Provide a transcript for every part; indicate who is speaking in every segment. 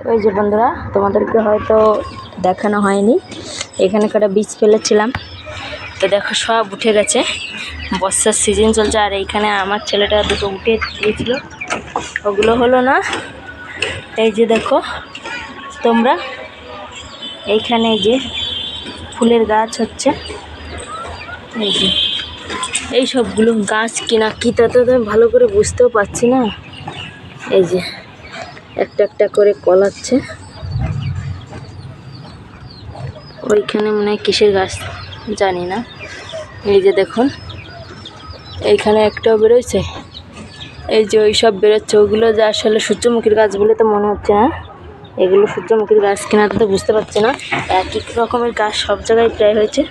Speaker 1: ওই যে বন্ধুরা, তোমাদেরকে হয়তো দেখানো হয়নি। এখানে কটা বীজ ফেলেছিলাম। তো দেখো, সব উঠে গেছে। বর্ষার সিজন চলছে, আর এইখানে আমার ছেলেটা দুটো উঠে দিয়েছিল। ওগুলো হলো না, এই যে দেখো, তোমরা। এইখানে যে ফুলের গাছ হচ্ছে। এই যে, এই সবগুলো গাছ কিনা কি তা তো ভালো করে বুঝতেও পারছি না। এই যে একটা একটা করে কলাচ্ছে। ওইখানে মনে হয় কিসের গাছ জানি না। এই যে দেখুন, এইখানে একটাও বেরোচ্ছে এই যে ওই সব বেরোচ্ছে, ওগুলো যে আসলে সূর্যমুখীর গাছ বলে তো মনে হচ্ছে না। এগুলো সূর্যমুখীর গাছ কিনা তো বুঝতে পারছি না। একই রকমের গাছ সব জায়গায় প্রায় হয়েছে।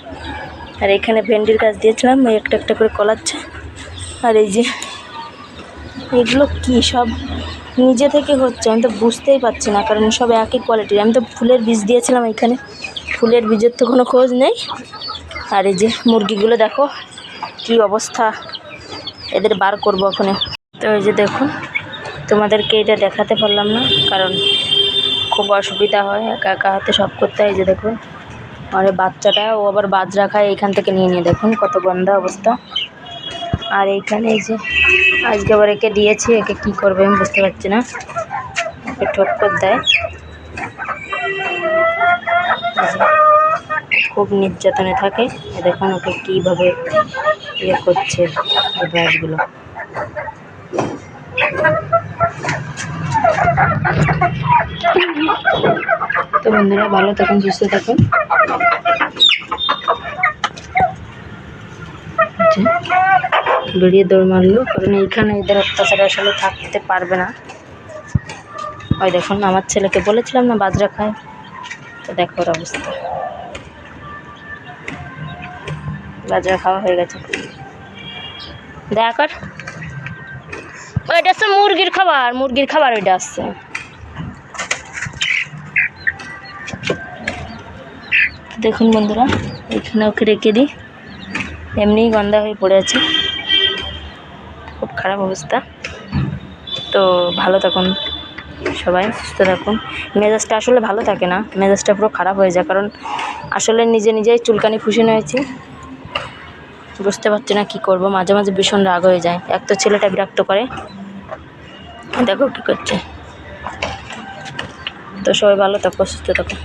Speaker 1: আর এখানে ভেন্ডির গাছ দিয়েছিলাম, ওই একটা একটা করে কলাচ্ছে। আর এই যে এগুলো কি সব নিজে থেকে হচ্ছে? আমি তো বুঝতেই পারছি না, কারণ সব একই কোয়ালিটির আমি তো ফুলের বীজ দিয়েছিলাম এখানে। ফুলের বীজের তো কোনো খোঁজ নেই। আর এই যে মুরগিগুলো দেখো, কি অবস্থা। এদের বার করব ওখানে তো এই যে দেখুন তোমাদেরকে এটা দেখাতে পারলাম না, কারণ খুব অসুবিধা হয় একা একা হাতে সব করতে। হয় যে দেখুন আর বাচ্চাটা, ও আবার বাজরা খায় এখান থেকে নিয়ে নিয়ে। দেখুন কত গন্ধা অবস্থা। আর এইখানে এই যে আজকে আবার একে দিয়েছি, একে কি করবে আমি বুঝতে পারছি না। ওকে ঠক্কর দেয়। খুব নির্যাতনে থাকে। দেখুন ওকে কীভাবে ইয়ে করছে গাছগুলো তো বন্ধুরা, ভালো থাকুন, সুস্থ থাকুন। যে বেরিয়ে দৌড় মারলো। কারণ এইখানে এদের অত্যাচার আসলে থাকতে পারবে না। ওই দেখুন, আমার ছেলেকে বলেছিলাম না বাজরা খায় তো দেখো ওর অবস্থা। বাজরা খাওয়া হয়ে গেছে। দেখ আর। ওইটা আসছে মুরগির খাবার। মুরগির খাবার ওইটা আসছে। দেখুন বন্ধুরা এখানে ওকে রেখে দিই। এমনিই গন্ধা হয়ে পড়ে আছে। খুব খারাপ অবস্থা। তো ভালো থাকুন সবাই, সুস্থ থাকুন। মেজাজটা আসলে ভালো থাকে না, মেজাজটা পুরো খারাপ হয়ে যায়। কারণ আসলে নিজে নিজেই চুলকানি ফুসিয়ে হয়েছি। বুঝতে পারছি না কী করব, মাঝে মাঝে ভীষণ রাগ হয়ে যায়। এক তো ছেলেটা বিরক্ত করে, দেখো কী করছে। তো সবাই ভালো থাকো, সুস্থ থাকো।